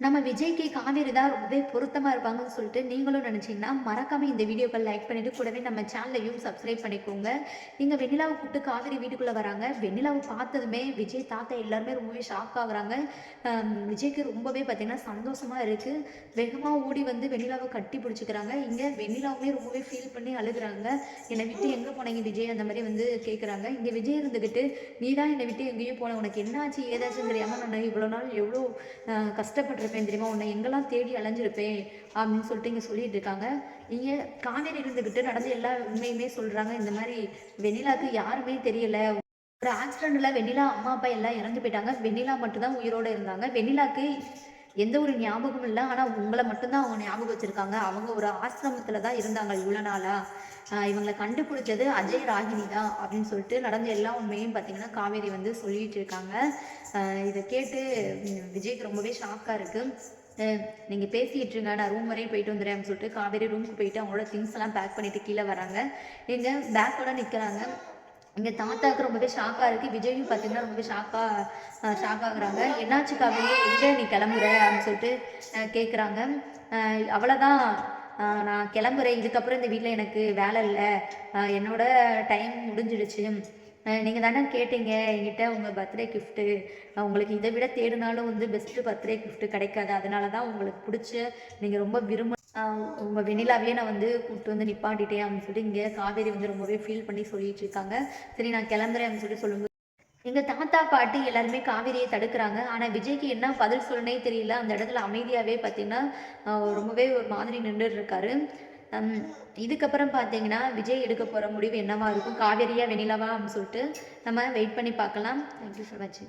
நம்ம விஜய்க்கு காவேரி தான் ரொம்பவே பொருத்தமாக இருப்பாங்கன்னு சொல்லிட்டு நீங்களும் நினச்சிங்கன்னா மறக்காமல் இந்த வீடியோக்கள் லைக் பண்ணிவிட்டு கூடவே நம்ம சேனலையும் சப்ஸ்கிரைப் பண்ணிக்கோங்க. இங்கே வெண்ணிலாவை கூப்பிட்டு காவேரி வீட்டுக்குள்ளே வராங்க. வெண்ணிலாவை பார்த்ததுமே விஜய் தாத்தா எல்லாருமே ரொம்பவே ஷாக் ஆகுறாங்க. விஜய்க்கு ரொம்பவே பார்த்திங்கன்னா சந்தோஷமாக இருக்குது வேகமாக ஓடி வந்து வெண்ணிலாவை கட்டி பிடிச்சிக்கிறாங்க. இங்கே வெண்ணிலாவுமே ரொம்பவே ஃபீல் பண்ணி அழுகுறாங்க. என்னை விட்டு எங்கே போனீங்க விஜய்? அந்த மாதிரி வந்து கேட்குறாங்க இங்கே விஜய் இருந்துக்கிட்டு நீ தான் என்னை விட்டு எங்கேயோ போன. உனக்கு என்னாச்சு? ஏதாச்சும் தெரியாமல் நான் இவ்வளோ நாள் எவ்வளோ ஆஹ், கஷ்டப்பட்டிருப்பேன் தெரியுமா? உன்னை எங்கெல்லாம் தேடி அலைஞ்சிருப்பேன் அப்படின்னு சொல்லிட்டு இங்கே சொல்லிட்டு இருக்காங்க. இங்கே காவேரி இருந்துக்கிட்டு நடந்த எல்லா உண்மையுமே சொல்கிறாங்க இந்த மாதிரி வெண்ணிலாக்கு யாருமே தெரியல. ஒரு ஆக்சிடெண்ட்டில் வெண்ணிலா அம்மா அப்பா எல்லாம் இறந்து போயிட்டாங்க. வெண்ணிலா மட்டும்தான் உயிரோட இருந்தாங்க. வெண்ணிலாக்கு எந்த ஒரு ஞாபகமும் இல்லை. ஆனால் உங்களை மட்டும்தான் அவங்க ஞாபகம் வச்சுருக்காங்க. அவங்க ஒரு ஆசிரமத்தில் தான் இருந்தாங்க இவ்வளோ நாளாக இவங்களை கண்டுபிடிச்சது அஜய் ராகினி தான் அப்படின்னு சொல்லிட்டு நடந்த எல்லா உண்மையும் பார்த்தீங்கன்னா காவேரி வந்து சொல்லிட்டு இருக்காங்க. இதை கேட்டு விஜய்க்கு ரொம்பவே ஷாக்காக இருக்குது நீங்கள் பேசிகிட்டு இருங்க நான் ரூம் வரையும் போயிட்டு வந்துடுறேன் அப்படின்னு சொல்லிட்டு காவேரி ரூமுக்கு போயிட்டு அவங்களோட திங்ஸ் எல்லாம் பேக் பண்ணிட்டு கீழே வராங்க. நீங்கள் பேக்கோட நிற்கிறாங்க இங்கே தாத்தாவுக்கு ரொம்பவே ஷாக்காக இருக்குது விஜயும் பார்த்தீங்கன்னா ரொம்பவே ஷாக்காக ஷாக் ஆகுறாங்க. என்னாச்சு காவேரி? எங்கே நீ கிளம்புற? அப்படின்னு சொல்லிட்டு கேட்குறாங்க அவ்வளோதான் நான் கிளம்புறேன். இதுக்கப்புறம் இந்த வீட்டில் எனக்கு வேலை இல்லை. என்னோட டைம் முடிஞ்சிடுச்சு. நீங்கள் தானே கேட்டீங்க. என்கிட்ட உங்கள் பர்த்டே கிஃப்ட்டு உங்களுக்கு இதை விட தேடினாலும் வந்து பெஸ்ட்டு பர்த்டே கிஃப்ட்டு கிடைக்காது. அதனால தான் உங்களுக்கு பிடிச்ச நீங்கள் ரொம்ப விரும்ப உங்கள் வெண்ணிலாவே நான் வந்து கூப்பிட்டு வந்து நிப்பாட்டிட்டேன் அப்படின்னு சொல்லிட்டு இங்கே காவேரி வந்து ரொம்பவே ஃபீல் பண்ணி சொல்லிட்டு இருக்காங்க. சரி நான் கிளம்புறேன் அப்படின்னு சொல்லிட்டு சொல்லுங்க. எங்கள் தாத்தா பாட்டி எல்லாருமே காவேரியை தடுக்கிறாங்க. ஆனால் விஜய்க்கு என்ன பதில் சொல்லனே தெரியல. அந்த இடத்துல அமைதியாகவே பார்த்தீங்கன்னா ரொம்பவே ஒரு மாதிரி நின்றுட்டு இருக்காரு. இதுக்கப்புறம் பார்த்தீங்கன்னா விஜய் எடுக்க போகிற முடிவு என்னவா இருக்கும்? காவேரியா வெண்ணிலாவா அப்படின்னு சொல்லிட்டு நம்ம வெயிட் பண்ணி பார்க்கலாம். Thank you so much